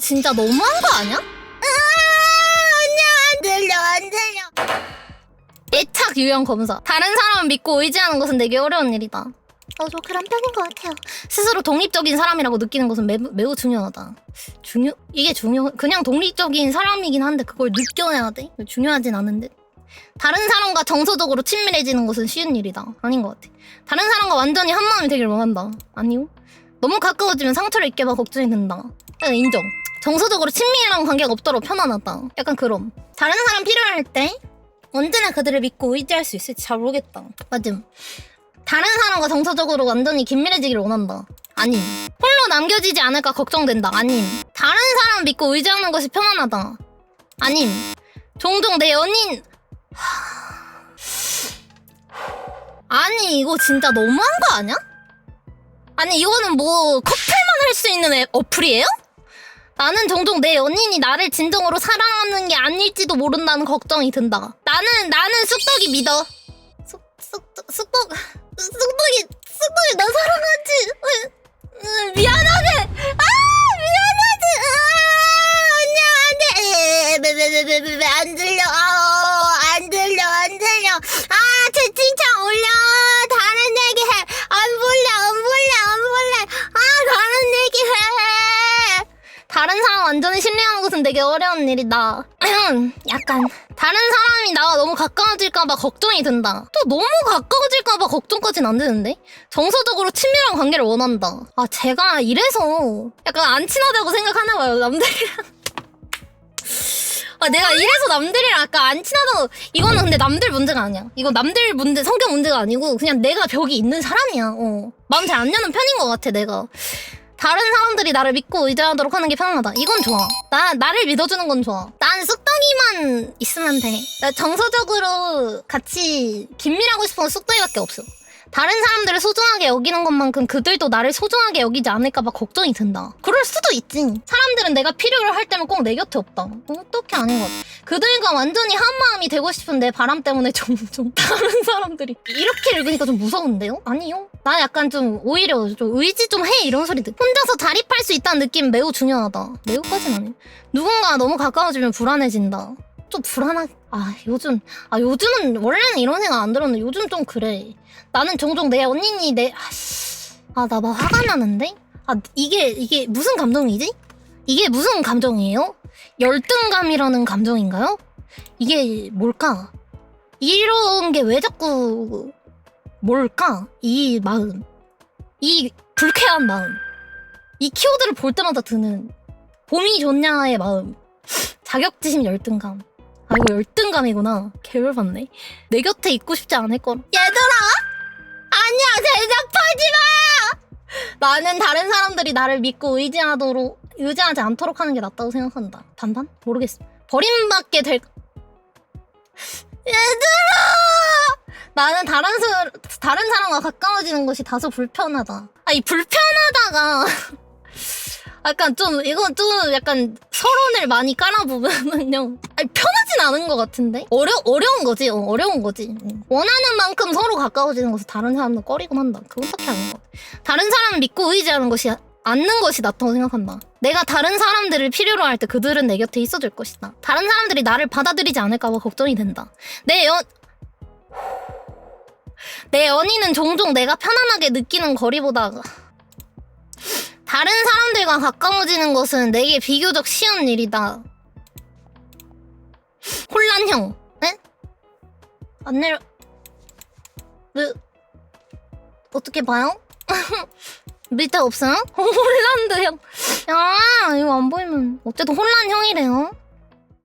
진짜 너무한 거 아니야? 안 들려 안 들려 애착 유형 검사. 다른 사람을 믿고 의지하는 것은 되게 어려운 일이다. 저도 그런 편인 것 같아요 스스로 독립적인 사람이라고 느끼는 것은 매우, 매우 중요하다. 중요 이게 중요 그냥 독립적인 사람이긴 한데 그걸 느껴야 돼. 중요하진 않은데. 다른 사람과 정서적으로 친밀해지는 것은 쉬운 일이다. 아닌 것 같아. 다른 사람과 완전히 한 마음이 되길 원한다. 아니요. 너무 가까워지면 상처를 입게 봐 걱정이 된다. 네, 인정. 정서적으로 친밀한 관계가 없도록 편안하다. 약간 그럼. 다른 사람 필요할 때 언제나 그들을 믿고 의지할 수 있을지 잘 모르겠다. 맞음. 다른 사람과 정서적으로 완전히 긴밀해지길 원한다. 아님. 홀로 남겨지지 않을까 걱정된다. 아님. 다른 사람 믿고 의지하는 것이 편안하다. 아님. 종종 내 연인. 하... 아니, 이거 진짜 너무한 거 아니야? 아니, 이거는 뭐 커플만 할 수 있는 앱, 어플이에요? 나는 종종 내 연인이 나를 진정으로 사랑하는 게 아닐지도 모른다는 걱정이 든다. 나는, 나는 쑥떡이 믿어. 쑥, 쑥, 쑥떡, 쑥떡이, 쑥떡이 나 사랑하지. 미안하대. 아, 미안하대. 아 언니 안돼 안 들려 아안 들려 안 들려 아 채팅창 올려 다른 얘기 해안 볼래 안 볼래 안 볼래 아 다른 얘기 해 다른 사람 완전히 신뢰하는 것은 되게 어려운 일이다. 약간 다른 사람이 나와 너무 가까워질까봐 걱정이 든다. 또 너무 가까워질까봐 걱정까진 안 되는데? 정서적으로 친밀한 관계를 원한다. 아 제가 이래서 약간 안 친하다고 생각하나 봐요 남들이랑. 아 내가 이래서 남들이랑 아까 안 친하다고 이거는 근데 남들 문제가 아니야. 이거 남들 문제 성격 문제가 아니고 그냥 내가 벽이 있는 사람이야. 어. 마음 잘 안 여는 편인 것 같아 내가. 다른 사람들이 나를 믿고 의지하도록 하는 게 편하다. 이건 좋아. 나 나를 믿어주는 건 좋아. 난 쑥떡이만 있으면 돼. 나 정서적으로 같이 긴밀하고 싶은 건 쑥떡이밖에 없어. 다른 사람들을 소중하게 여기는 것만큼 그들도 나를 소중하게 여기지 않을까봐 걱정이 든다. 그럴 수도 있지. 사람들은 내가 필요로 할 때면 꼭 내 곁에 없다. 어떻게 아닌 것 같아. 그들과 완전히 한 마음이 되고 싶은 내 바람 때문에 종종 다른 사람들이 이렇게 읽으니까 좀 무서운데요? 아니요. 나 약간 좀 오히려 좀 의지 좀 해 이런 소리들. 혼자서 자립할 수 있다는 느낌 매우 중요하다. 매우까진 아니. 누군가 너무 가까워지면 불안해진다. 좀 불안하게. 아 요즘 아 요즘은 원래는 이런 생각 안 들었는데 요즘 좀 그래. 나는 종종 내 언니니 내 아 나 막 화가 나는데 아 이게 이게 무슨 감정이지? 이게 무슨 감정이에요? 열등감이라는 감정인가요? 이게 뭘까? 이런 게 왜 자꾸 뭘까? 이 마음. 이 불쾌한 마음. 이 키워드를 볼 때마다 드는 봄이 좋냐의 마음. 자격지심 열등감. 아 이거 열등감이구나. 개열받네. 내 곁에 있고 싶지 않을 거라 얘들아! 아니야 대답하지 마! 나는 다른 사람들이 나를 믿고 의지하도록 의지하지 않도록 하는 게 낫다고 생각한다. 반반 모르겠어. 버림받게 될 얘들아 나는 다른 사, 다른 사람과 가까워지는 것이 다소 불편하다. 아 이 불편하다가 약간 좀 이건 좀 약간 서론을 많이 깔아보면은요. 아니 편하진 않은 것 같은데? 어려 어려운 거지 어, 어려운 거지. 응. 원하는 만큼 서로 가까워지는 것은 다른 사람도 꺼리곤 한다. 그건 딱히 아닌 것 다른 사람을 믿고 의지하는 것이 않는 것이 낫다고 생각한다. 내가 다른 사람들을 필요로 할 때 그들은 내 곁에 있어줄 것이다. 다른 사람들이 나를 받아들이지 않을까봐 걱정이 된다. 내 연... 내 연인은 종종 내가 편안하게 느끼는 거리보다 다른 사람들과 가까워지는 것은 내게 비교적 쉬운 일이다. 혼란형, 네? 안 내려. 왜? 어떻게 봐요? 밑에 없어요? 혼란드형. 야, 이거 안 보이면. 어쨌든 혼란형이래요.